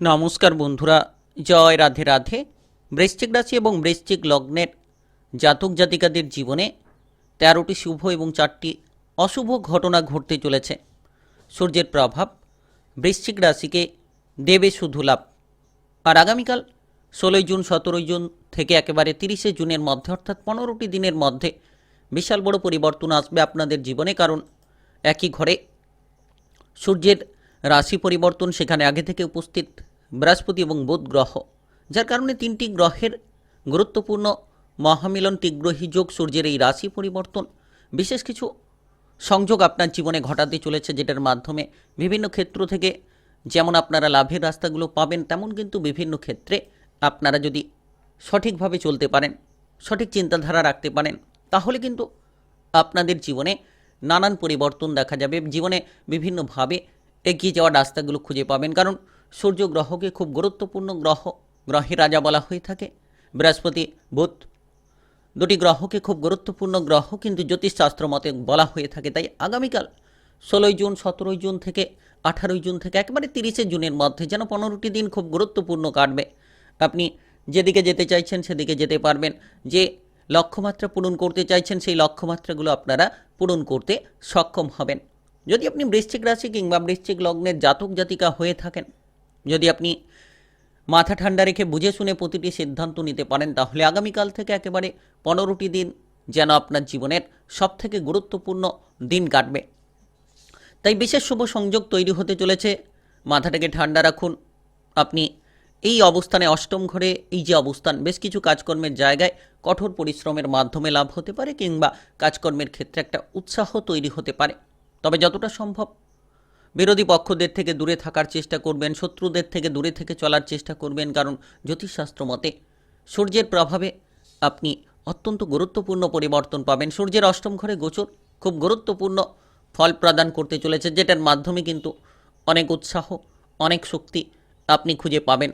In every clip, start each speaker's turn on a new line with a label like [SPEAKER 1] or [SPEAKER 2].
[SPEAKER 1] নমস্কার বন্ধুরা, জয় রাধে রাধে। বৃশ্চিক রাশি এবং বৃশ্চিক লগ্নের জাতক জাতিকাদের জীবনে তেরোটি শুভ এবং চারটি অশুভ ঘটনা ঘটতে চলেছে। সূর্যের প্রভাব, বৃশ্চিক রাশিকে দেবে শুধু লাভ। আর আগামীকাল ষোলোই জুন, সতেরোই জুন থেকে একেবারে তিরিশে জুনের মধ্যে, অর্থাৎ পনেরোটি দিনের মধ্যে বিশাল বড় পরিবর্তন আসবে আপনাদের জীবনে, কারণ একই ঘরে সূর্যের রাশি পরিবর্তন সেখানে আগে থেকে উপস্থিত বৃহস্পতি এবং বুধ গ্রহ, যার কারণে তিনটি গ্রহের গুরুত্বপূর্ণ মহামিলন টিগ্রহী যোগ সূর্যের এই রাশি পরিবর্তন। বিশেষ কিছু সংযোগ আপনার জীবনে ঘটাতে চলেছে যেটার মাধ্যমে বিভিন্ন ক্ষেত্র থেকে যেমন আপনারা লাভের রাস্তাগুলো পাবেন, তেমন কিন্তু বিভিন্ন ক্ষেত্রে আপনারা যদি সঠিকভাবে চলতে পারেন, সঠিক চিন্তাধারা রাখতে পারেন, তাহলে কিন্তু আপনাদের জীবনে নানান পরিবর্তন দেখা যাবে। জীবনে বিভিন্নভাবে এগিয়ে যাওয়ার রাস্তাগুলো খুঁজে পাবেন। কারণ সূর্য গ্রহকে খুব গুরুত্বপূর্ণ গ্রহ গ্রহের রাজা বলা হয়ে থাকে। বৃহস্পতি, বুধ দুটি গ্রহকে খুব গুরুত্বপূর্ণ গ্রহ কিন্তু জ্যোতিষশাস্ত্র মতে বলা হয়ে থাকে। তাই আগামীকাল ষোলোই জুন, সতেরোই জুন থেকে আঠারোই জুন থেকে একেবারে তিরিশে জুনের মধ্যে যেন পনেরোটি দিন খুব গুরুত্বপূর্ণ কাটবে। আপনি যেদিকে যেতে চাইছেন সেদিকে যেতে পারবেন। যে লক্ষ্যমাত্রা পূরণ করতে চাইছেন সেই লক্ষ্যমাত্রাগুলো আপনারা পূরণ করতে সক্ষম হবেন। যদি আপনি বৃশ্চিক রাশি কিংবা বৃশ্চিক লগ্নের জাতক জাতিকা হয়ে থাকেন, যদি আপনি মাথা ঠান্ডা রেখে বুঝে শুনে প্রতিটি সিদ্ধান্ত নিতে পারেন, তাহলে আগামীকাল থেকে একেবারে পনেরোটি দিন যেন আপনার জীবনের সবথেকে গুরুত্বপূর্ণ দিন কাটবে। তাই বিশেষ শুভ সংযোগ তৈরি হতে চলেছে। মাথাটাকে ঠান্ডা রাখুন। আপনি এই অবস্থানে অষ্টম ঘরে, এই যে অবস্থান, বেশ কিছু কাজকর্মের জায়গায় কঠোর পরিশ্রমের মাধ্যমে লাভ হতে পারে কিংবা কাজকর্মের ক্ষেত্রে একটা উৎসাহ তৈরি হতে পারে। তবে যতটা সম্ভব। বিরোধী পক্ষদের থেকে দূরে থাকার চেষ্টা করবেন, শত্রুদের থেকে দূরে থেকে চলার চেষ্টা করবেন, কারণ জ্যোতিষশাস্ত্র মতে সূর্যের প্রভাবে আপনি অত্যন্ত গুরুত্বপূর্ণ পরিবর্তন পাবেন। সূর্যের অষ্টম ঘরে গোচর খুব গুরুত্বপূর্ণ ফল প্রদান করতে চলেছে, যেটার মাধ্যমে কিন্তু অনেক উৎসাহ, অনেক শক্তি আপনি খুঁজে পাবেন।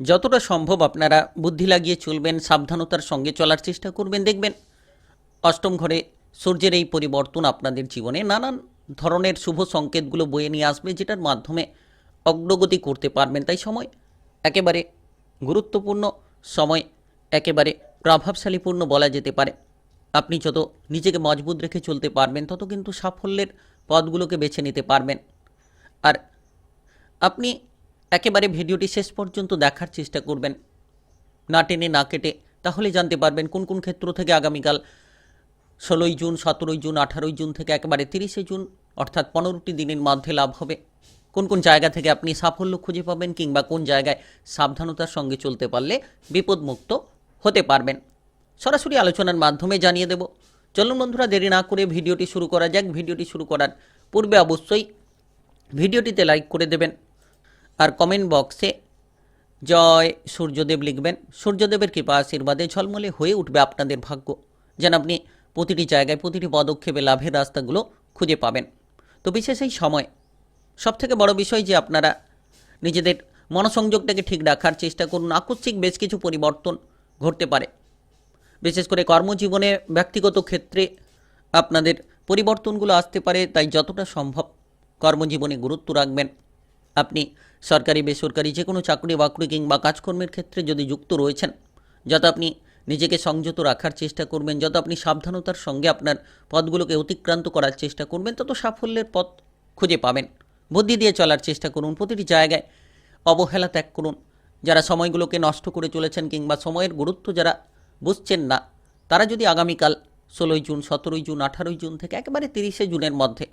[SPEAKER 1] যতটা সম্ভব আপনারা বুদ্ধি লাগিয়ে চলবেন, সাবধানতার সঙ্গে চলার চেষ্টা করবেন, দেখবেন অষ্টম ঘরে সূর্যের এই পরিবর্তন আপনাদের জীবনে নানান ধরনের শুভ সংকেতগুলো বয়ে নিয়ে আসবে যেটার মাধ্যমে অগ্রগতি করতে পারবেন। তাই সময় একেবারে গুরুত্বপূর্ণ, সময় একেবারে প্রভাবশালীপূর্ণ বলা যেতে পারে। আপনি যত নিজেকে মজবুত রেখে চলতে পারবেন, তত কিন্তু সাফল্যের পথগুলোকে বেছে নিতে পারবেন। আর আপনি একেবারে ভিডিওটি শেষ পর্যন্ত দেখার চেষ্টা করবেন, না টেনে না কেটে, তাহলে জানতে পারবেন কোন কোন ক্ষেত্র থেকে আগামীকাল ষোলোই জুন, সতেরোই জুন, আঠারোই জুন থেকে একেবারে তিরিশে জুন, অর্থাৎ পনেরোটি দিনের মধ্যে লাভ হবে। কোন কোন জায়গা থেকে আপনি সাফল্য খুঁজে পাবেন কিংবা কোন জায়গায় সাবধানতার সঙ্গে চলতে পারলে বিপদমুক্ত হতে পারবেন। সরাসরি আলোচনার মাধ্যমে জানিয়ে দেব। চলুন বন্ধুরা, দেরি না করে ভিডিওটি শুরু করা যাক। ভিডিওটি শুরু করার পূর্বে অবশ্যই ভিডিওটিতে লাইক করে দেবেন আর কমেন্ট বক্সে জয় সূর্যদেব লিখবেন। সূর্যদেবের কৃপা আশীর্বাদে ঝলমলে হয়ে উঠবে আপনাদের ভাগ্য। যেন আপনি প্রতিটি জায়গায় প্রতিটি পদক্ষেপে লাভের রাস্তাগুলো খুঁজে পাবেন। তো বিশেষ এই সময়, সবথেকে বড় বিষয় যে আপনারা নিজেদের মনসংযোগটাকে ঠিক রাখার চেষ্টা করুন। আকস্মিক বেশ কিছু পরিবর্তন ঘটতে পারে। বিশেষ করে কর্মজীবনে ব্যক্তিগত ক্ষেত্রে আপনাদের পরিবর্তনগুলো আসতে পারে, তাই যতটা সম্ভব কর্মজীবনে গুরুত্ব রাখবেন। আপনি সরকারি, বেসরকারি যে কোনো চাকরি বাকরি কিংবা কাজকর্মের ক্ষেত্রে যদি যুক্ত রয়েছেন, যত আপনি নিজেকে সংযত রাখার চেষ্টা করবেন। যত আপনি সাবধানতার সঙ্গে আপনার পথগুলোকে অতিক্রান্ত করার চেষ্টা করবেন, তত সাফল্যের পথ খুঁজে পাবেন। বুদ্ধি দিয়ে চলার চেষ্টা করুন, প্রতিটি জায়গায় অবহেলা ত্যাগ করুন। যারা সময়গুলোকে নষ্ট করে চলেছেন কিংবা সময়ের গুরুত্ব যারা বুঝছেন না, তারা যদি আগামীকাল ষোলোই জুন, সতেরোই জুন, আঠারোই জুন থেকে একেবারে তিরিশে জুনের মধ্যে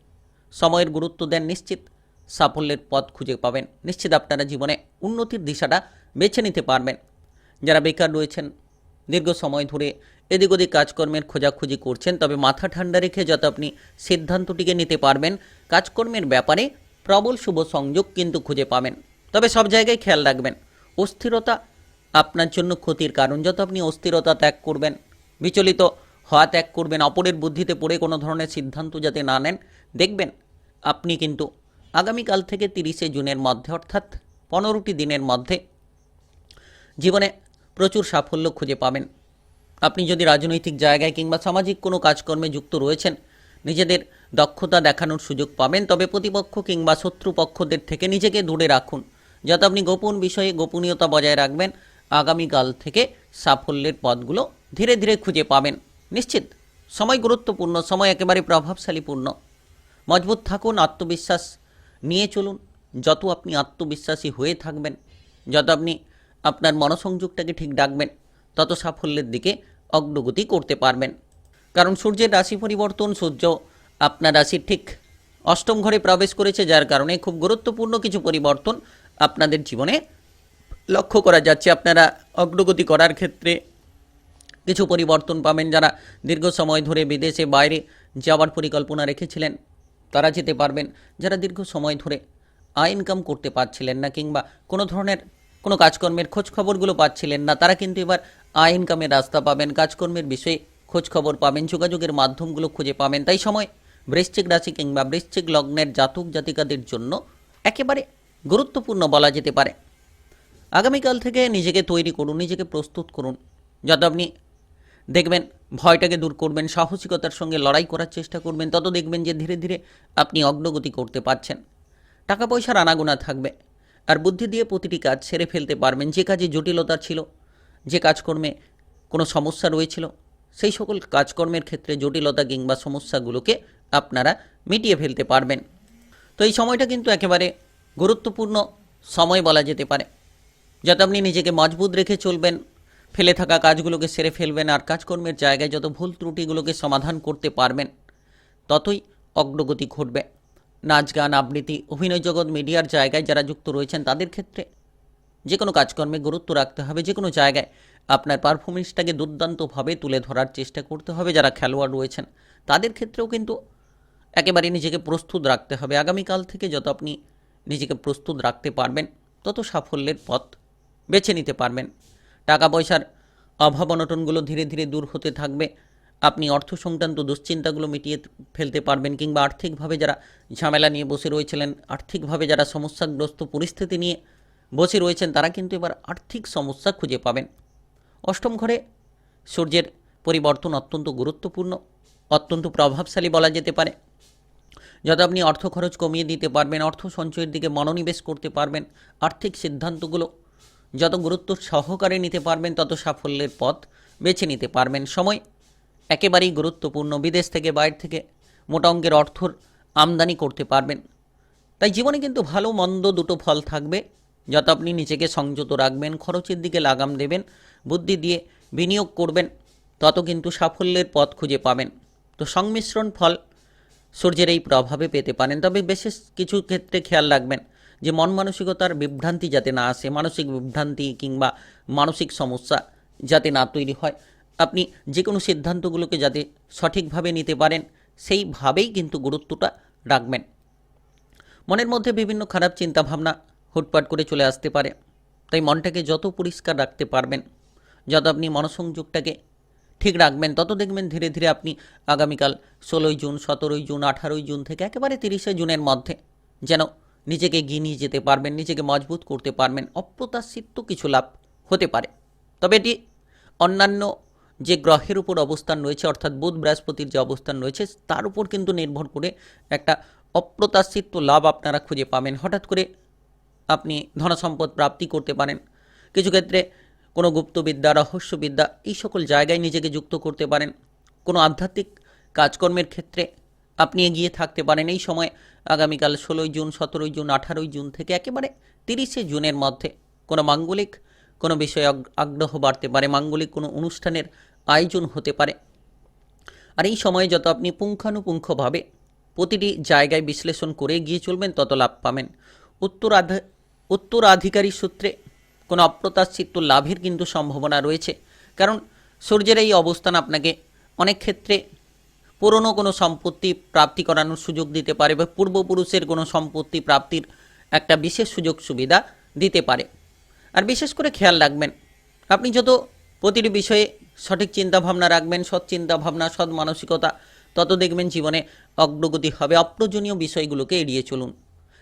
[SPEAKER 1] সময়ের গুরুত্ব দেন, নিশ্চিত সাফল্যের পথ খুঁজে পাবেন। নিশ্চিত আপনারা জীবনে উন্নতির দিশাটা বেছে নিতে পারবেন। যারা বেকার রয়েছেন দীর্ঘ সময় ধরে এদিক ওদিক কাজকর্মের খোঁজাখুঁজি করছেন, তবে মাথা ঠান্ডা রেখে যত আপনি সিদ্ধান্তটিকে নিতে পারবেন, কাজকর্মের ব্যাপারে প্রবল শুভ সংযোগ কিন্তু খুঁজে পাবেন। তবে সব জায়গায় খেয়াল রাখবেন, অস্থিরতা আপনার জন্য ক্ষতির কারণ। যত আপনি অস্থিরতা ত্যাগ করবেন, বিচলিত হওয়া ত্যাগ করবেন, অপরের বুদ্ধিতে পড়ে কোনো ধরনের সিদ্ধান্ত যাতে না নেন, দেখবেন আপনি কিন্তু আগামীকাল থেকে তিরিশে জুনের মধ্যে অর্থাৎ পনেরোটি দিনের মধ্যে জীবনে প্রচুর সাফল্য খুঁজে পাবেন। আপনি যদি রাজনৈতিক জায়গায় কিংবা সামাজিক কোনো কাজকর্মে যুক্ত রয়েছেন, নিজেদের দক্ষতা দেখানোর সুযোগ পাবেন, তবে প্রতিপক্ষ কিংবা শত্রুপক্ষদের থেকে নিজেকে দূরে রাখুন, যাতে আপনি গোপন বিষয়ে গোপনীয়তা বজায় রাখবেন। আগামীকাল থেকে সাফল্যের পথগুলো ধীরে ধীরে খুঁজে পাবেন। নিশ্চিত, সময় গুরুত্বপূর্ণ, সময় একেবারে প্রভাবশালীপূর্ণ। মজবুত থাকুন, আত্মবিশ্বাস নিয়ে চলুন। যত আপনি আত্মবিশ্বাসী হয়ে থাকবেন, যত আপনি আপনার মনসংযোগটাকে ঠিক রাখবেন, তত সাফল্যের দিকে অগ্রগতি করতে পারবেন। কারণ সূর্যের রাশি পরিবর্তন সূর্য আপনার রাশির ঠিক অষ্টম ঘরে প্রবেশ করেছে, যার কারণে খুব গুরুত্বপূর্ণ কিছু পরিবর্তন আপনাদের জীবনে লক্ষ্য করা যাচ্ছে। আপনারা অগ্রগতি করার ক্ষেত্রে কিছু পরিবর্তন পাবেন। যারা দীর্ঘ সময় ধরে বিদেশে, বাইরে যাওয়ার পরিকল্পনা রেখেছিলেন, তারা যেতে পারবেন। যারা দীর্ঘ সময় ধরে আয় ইনকাম করতে পারছিলেন না, কিংবা কোনো ধরনের কোনো কাজকর্মের খোঁজ খবরগুলো পাচ্ছিলেন না। তারা কিন্তু এবার আয় ইনকামের রাস্তা পাবেন, কাজকর্মের বিষয়ে খোঁজ খবর পাবেন, যোগাযোগের মাধ্যমগুলো খুঁজে পাবেন। তাই সময় বৃশ্চিক রাশি কিংবা বৃশ্চিক লগ্নের জাতক জাতিকাদের জন্য একেবারে গুরুত্বপূর্ণ বলা যেতে পারে। আগামীকাল থেকে নিজেকে তৈরি করুন, নিজেকে প্রস্তুত করুন। যত আপনি দেখবেন ভয়টাকে দূর করবেন, সাহসিকতার সঙ্গে লড়াই করার চেষ্টা করবেন, তত দেখবেন যে ধীরে ধীরে আপনি অগ্রগতি করতে পারছেন। টাকা পয়সার আনাগোনা থাকবে। আর বুদ্ধি দিয়ে প্রতিটি কাজ সেরে ফেলতে পারবেন। যে কাজে জটিলতা ছিল, যে কাজকর্মে কোনো সমস্যা রয়েছিল, সেই সকল কাজকর্মের ক্ষেত্রে জটিলতা কিংবা সমস্যাগুলোকে আপনারা মিটিয়ে ফেলতে পারবেন। তো এই সময়টা কিন্তু একেবারে গুরুত্বপূর্ণ সময় বলা যেতে পারে। যাতে আপনি নিজেকে মজবুত রেখে চলবেন, ফেলে থাকা কাজগুলোকে সেরে ফেলবেন আর কাজকর্মের জায়গায় যত ভুল ত্রুটিগুলোকে সমাধান করতে পারবেন, ততই অগ্রগতি ঘটবে। নাচ, গান, আবৃত্তি, অভিনয় জগৎ, মিডিয়ার জায়গায় যারা যুক্ত রয়েছেন তাদের ক্ষেত্রে যে কোনো কাজকর্মে গুরুত্ব রাখতে হবে, যে কোনো জায়গায় আপনার পারফরমেন্সটাকে দুর্দান্তভাবে তুলে ধরার চেষ্টা করতে হবে, যারা খেলোয়াড় রয়েছেন তাদের ক্ষেত্রেও কিন্তু একেবারে নিজেকে প্রস্তুত রাখতে হবে। আগামীকাল থেকে যত আপনি নিজেকে প্রস্তুত রাখতে পারবেন, তত সাফল্যের পথ বেছে নিতে পারবেন। টাকা পয়সার অভাব অনটনগুলো ধীরে ধীরে দূর হতে থাকবে। আপনি অর্থ সংক্রান্ত দুশ্চিন্তাগুলো মিটিয়ে ফেলতে পারবেন কিংবা আর্থিকভাবে যারা ঝামেলা নিয়ে বসে রয়েছিলেন, আর্থিকভাবে যারা সমস্যাগ্রস্ত পরিস্থিতি নিয়ে বসে রয়েছেন, তারা কিন্তু এবার আর্থিক সমস্যা খুঁজে পাবেন। অষ্টম ঘরে সূর্যের পরিবর্তন অত্যন্ত গুরুত্বপূর্ণ, অত্যন্ত প্রভাবশালী বলা যেতে পারে। যত আপনি অর্থ খরচ কমিয়ে দিতে পারবেন, অর্থ সঞ্চয়ের দিকে মনোনিবেশ করতে পারবেন, আর্থিক সিদ্ধান্তগুলো যত গুরুত্ব সহকারে নিতে পারবেন, তত সাফল্যের পথ বেছে নিতে পারবেন। সময় একেবারেই গুরুত্বপূর্ণ। বিদেশ থেকে, বাইরে থেকে মোটা অঙ্কের অর্থর আমদানি করতে পারবেন। তাই জীবনে কিন্তু ভালো, মন্দ দুটো ফল থাকবে। যত আপনি নিজেকে সংযত রাখবেন, খরচের দিকে লাগাম দেবেন, বুদ্ধি দিয়ে বিনিয়োগ করবেন, তত কিন্তু সাফল্যের পথ খুঁজে পাবেন। তো সংমিশ্রণ ফল সূর্যের এই প্রভাবে পেতে পারেন। তবে বিশেষ কিছু ক্ষেত্রে খেয়াল রাখবেন যে মন মানসিকতার বিভ্রান্তি যাতে না আসে, মানসিক বিভ্রান্তি কিংবা মানসিক সমস্যা যাতে না তৈরি হয় আপনি যে কোনো সিদ্ধান্তগুলোকে যাতে সঠিকভাবে নিতে পারেন, সেইভাবেই কিন্তু গুরুত্বটা রাখবেন। মনের মধ্যে বিভিন্ন খারাপ চিন্তাভাবনা হুটপাট করে চলে আসতে পারে। তাই মনটাকে যত পরিষ্কার রাখতে পারবেন, যত আপনি মনসংযোগটাকে ঠিক রাখবেন, তত দেখবেন ধীরে ধীরে আপনি আগামীকাল ষোলোই জুন, সতেরোই জুন, আঠারোই জুন থেকে একেবারে তিরিশে জুনের মধ্যে যেন নিজেকে এগিয়ে নিয়ে যেতে পারবেন, নিজেকে মজবুত করতে পারবেন, অপ্রত্যাশিত কিছু লাভ হতে পারে। তবে এটি অন্যান্য যে গ্রহের উপর অবস্থান রয়েছে, অর্থাৎ বুধ বৃহস্পতির যে অবস্থান রয়েছে, তার উপর কিন্তু নির্ভর করে একটা অপ্রত্যাশিত লাভ আপনারা খুঁজে পাবেন। হঠাৎ করে আপনি ধনসম্পদ প্রাপ্তি করতে পারেন। কিছু ক্ষেত্রে কোনো গুপ্তবিদ্যা, রহস্যবিদ্যা, এই সকল জায়গায় নিজেকে যুক্ত করতে পারেন। কোনো আধ্যাত্মিক কাজকর্মের ক্ষেত্রে আপনি এগিয়ে থাকতে পারেন। এই সময় আগামীকাল ষোলোই জুন, সতেরোই জুন, আঠারোই জুন থেকে একেবারে তিরিশে জুনের মধ্যে কোনো মাঙ্গলিক কোনো বিষয়ে আগ- আগ্রহ বাড়তে পারে। মাঙ্গলিক কোনো অনুষ্ঠানের আয়োজন হতে পারে। আর এই সময়ে যত আপনি পুঙ্খানুপুঙ্খভাবে প্রতিটি জায়গায় বিশ্লেষণ করে এগিয়ে চলবেন, তত লাভ পাবেন। উত্তরাধ, উত্তরাধিকারী সূত্রে কোনো অপ্রত্যাশিত লাভের কিন্তু সম্ভাবনা রয়েছে। কারণ সূর্যের এই অবস্থান আপনাকে অনেক ক্ষেত্রে পুরনো কোনো সম্পত্তি প্রাপ্তি করানোর সুযোগ দিতে পারে বা পূর্বপুরুষের কোনো সম্পত্তি প্রাপ্তির একটা বিশেষ সুযোগ সুবিধা দিতে পারে। আর বিশেষ করে খেয়াল রাখবেন, আপনি যত প্রতিটি বিষয়ে সঠিক চিন্তাভাবনা রাখবেন, সৎ চিন্তাভাবনা, সৎ মানসিকতা, তত দেখবেন জীবনে অগ্রগতি হবে। অপ্রয়োজনীয় বিষয়গুলোকে এড়িয়ে চলুন।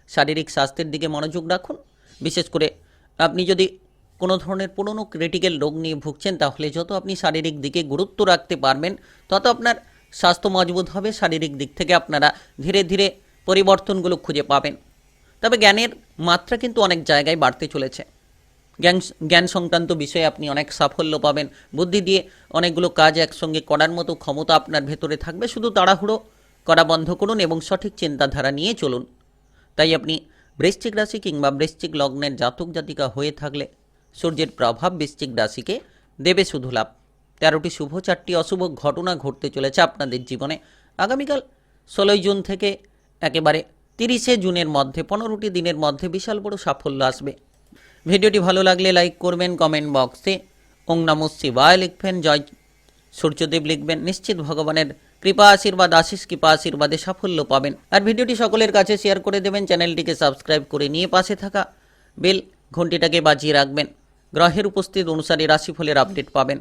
[SPEAKER 1] শারীরিক স্বাস্থ্যের দিকে মনোযোগ রাখুন। বিশেষ করে আপনি যদি কোনো ধরনের পুরনো ক্রিটিক্যাল রোগ নিয়ে ভুগছেন, তাহলে যত আপনি শারীরিক দিকে গুরুত্ব রাখতে পারবেন, তত আপনার স্বাস্থ্য মজবুত হবে, শারীরিক দিক থেকে আপনারা ধীরে ধীরে পরিবর্তনগুলো খুঁজে পাবেন। তবে জ্ঞানের মাত্রা কিন্তু অনেক জায়গায় বাড়তে চলেছে। জ্ঞান জ্ঞান সংক্রান্ত বিষয়ে আপনি অনেক সাফল্য পাবেন। বুদ্ধি দিয়ে অনেকগুলো কাজ একসঙ্গে করার মতো ক্ষমতা আপনার ভেতরে থাকবে। শুধু তাড়াহুড়ো করা বন্ধ করুন এবং সঠিক চিন্তাধারা নিয়ে চলুন। তাই আপনি বৃশ্চিক রাশি কিংবা বৃশ্চিক লগ্নের জাতক জাতিকা হয়ে থাকলে সূর্যের প্রভাব বৃশ্চিক রাশিকে দেবে শুধু লাভ। তেরোটি শুভ, চারটি অশুভ ঘটনা ঘটতে চলেছে আপনাদের জীবনে। আগামীকাল ষোলোই জুন থেকে একেবারে তিরিশে জুনের মধ্যে, পনেরোটি দিনের মধ্যে বিশাল বড় সাফল্য আসবে। ভিডিওটি ভালো লাগলে লাইক করবেন, কমেন্ট বক্সে। ওং নমঃ শিবায় লিখবেন, জয় সূর্যদেব লিখবেন। নিশ্চিত ভগবানের কৃপা, আশীর্বাদ, আশিস কৃপা, আশীর্বাদে সাফল্য পাবেন। আর ভিডিওটি সকলের কাছে শেয়ার করে দেবেন, চ্যানেলটিকে সাবস্ক্রাইব করে নিয়ে পাশে থাকা বেল ঘন্টিটাকে বাজিয়ে রাখবেন। গ্রহের উপস্থিত অনুসারে রাশিফলের আপডেট পাবেন।